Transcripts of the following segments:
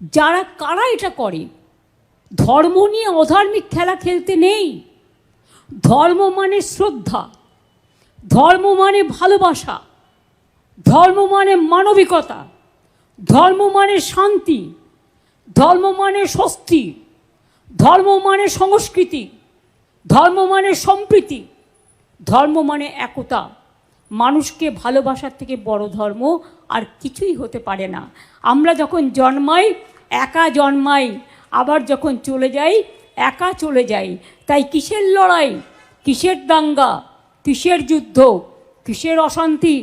যারা, কারা এটা করে? ধর্ম নিয়ে অধার্মিক খেলা খেলতে নেই। ধর্ম মানে শ্রদ্ধা, ধর্ম মানে ভালোবাসা, ধর্ম মানে মানবিকতা, ধর্ম মানে শান্তি, ধর্ম মানে স্বস্তি, ধর্ম মানে সংস্কৃতি, ধর্ম মানে সম্প্রীতি, ধর্ম মানে একতা। মানুষকে ভালোবাসার থেকে বড় ধর্ম আর কিছুই হতে পারে না। আমরা যখন জন্মাই, একা জন্মাই, আবার যখন চলে যাই, একা চলে যাই, তাই কিসের লড়াই? কিসের দাঙ্গা? কিসের যুদ্ধ? কিসের অশান্তি?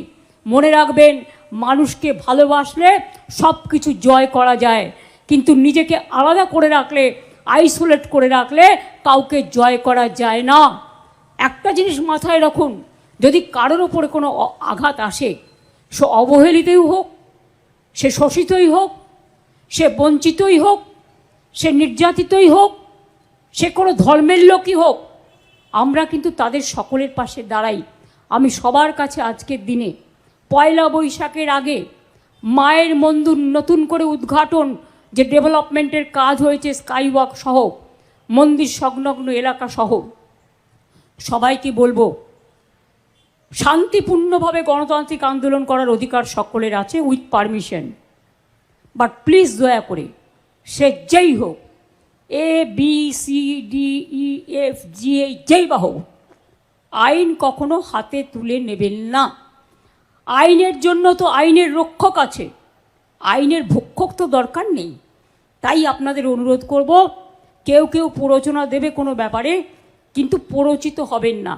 মনে রাখবেন, মানুষকে ভালোবাসলে সব কিছু জয় করা যায়, কিন্তু নিজেকে আলাদা করে রাখলে, আইসোলেট করে রাখলে কাউকে জয় করা যায় না। একটা জিনিস মাথায় রাখুন যদি কারোর ওপরে কোনো আঘাত আসে, সে অবহেলিতই হোক, সে শোষিতই হোক, সে বঞ্চিতই হোক, সে নির্যাতিতই হোক, সে কোনো ধর্মের লোকই হোক, আমরা কিন্তু তাদের সকলের পাশে দাঁড়াই। আমি সবার কাছে আজকের দিনে পয়লা বৈশাখের আগে মায়ের মন্দির নতুন করে উদ্ঘাটন যে ডেভেলপমেন্টের কাজ হয়েছে স্কাইওয়াক সহ, মন্দির সংলগ্ন এলাকা সহ, সবাইকে বলব শান্তিপূর্ণভাবে গণতান্ত্রিক আন্দোলন করার অধিকার সকলের আছে উইথ পারমিশন বাট প্লিজ দয়া করে, সে যেই হোক A B C D E F G এই যেই বা হোক, আইন কখনো হাতে তুলে নেবেন না। আইনের জন্য তো আইনের রক্ষক আছে, আইনের ভক্ষক তো দরকার নেই। তাই আপনাদের অনুরোধ করব, কেউ কেউ প্ররোচনা দেবে কোনো ব্যাপারে, কিন্তু প্ররোচিত হবেন না।